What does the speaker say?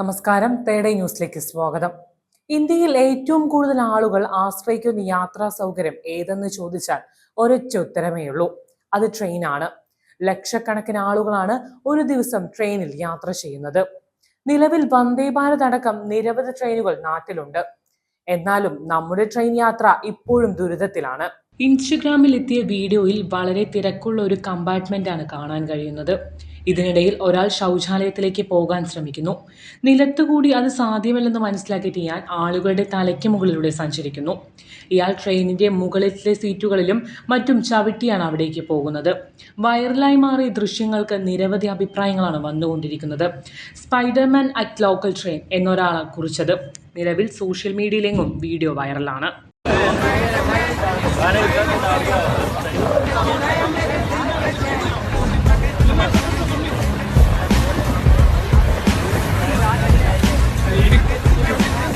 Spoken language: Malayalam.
നമസ്കാരം. തേടേ ന്യൂസിലേക്ക് സ്വാഗതം. ഇന്ത്യയിൽ ഏറ്റവും കൂടുതൽ ആളുകൾ ആശ്രയിക്കുന്ന യാത്രാ സൗകര്യം ഏതെന്ന് ചോദിച്ചാൽ ഒരൊറ്റ ഉത്തരമേ ഉള്ളൂ. അത് ട്രെയിനാണ്. ലക്ഷക്കണക്കിന് ആളുകളാണ് ഒരു ദിവസം ട്രെയിനിൽ യാത്ര ചെയ്യുന്നത്. നിലവിൽ വന്ദേ ഭാരത് അടക്കം നിരവധി ട്രെയിനുകൾ നാട്ടിലുണ്ട്. എന്നാലും നമ്മുടെ ട്രെയിൻ യാത്ര ഇപ്പോഴും ദുരിതത്തിലാണ്. ഇൻസ്റ്റഗ്രാമിൽ എത്തിയ വീഡിയോയിൽ വളരെ തിരക്കുള്ള ഒരു കമ്പാർട്ട്മെന്റ് ആണ് കാണാൻ കഴിയുന്നത്. ഇതിനിടയിൽ ഒരാൾ ശൗചാലയത്തിലേക്ക് പോകാൻ ശ്രമിക്കുന്നു. നിലത്തുകൂടി അത് സാധ്യമല്ലെന്ന് മനസ്സിലാക്കിയിട്ട് ഞാൻ ആളുകളുടെ തലയ്ക്ക് മുകളിലൂടെ സഞ്ചരിക്കുന്നു. ഇയാൾ ട്രെയിനിന്റെ മുകളിലെ സീറ്റുകളിലും മറ്റും ചവിട്ടിയാണ് അവിടേക്ക് പോകുന്നത്. വൈറലായി മാറിയ ദൃശ്യങ്ങൾക്ക് നിരവധി അഭിപ്രായങ്ങളാണ് വന്നുകൊണ്ടിരിക്കുന്നത്. സ്പൈഡർമാൻ അറ്റ് ലോക്കൽ ട്രെയിൻ എന്നൊരാളെ കുറിച്ചത്. നിലവിൽ സോഷ്യൽ മീഡിയയിലെങ്ങും വീഡിയോ വൈറലാണ്.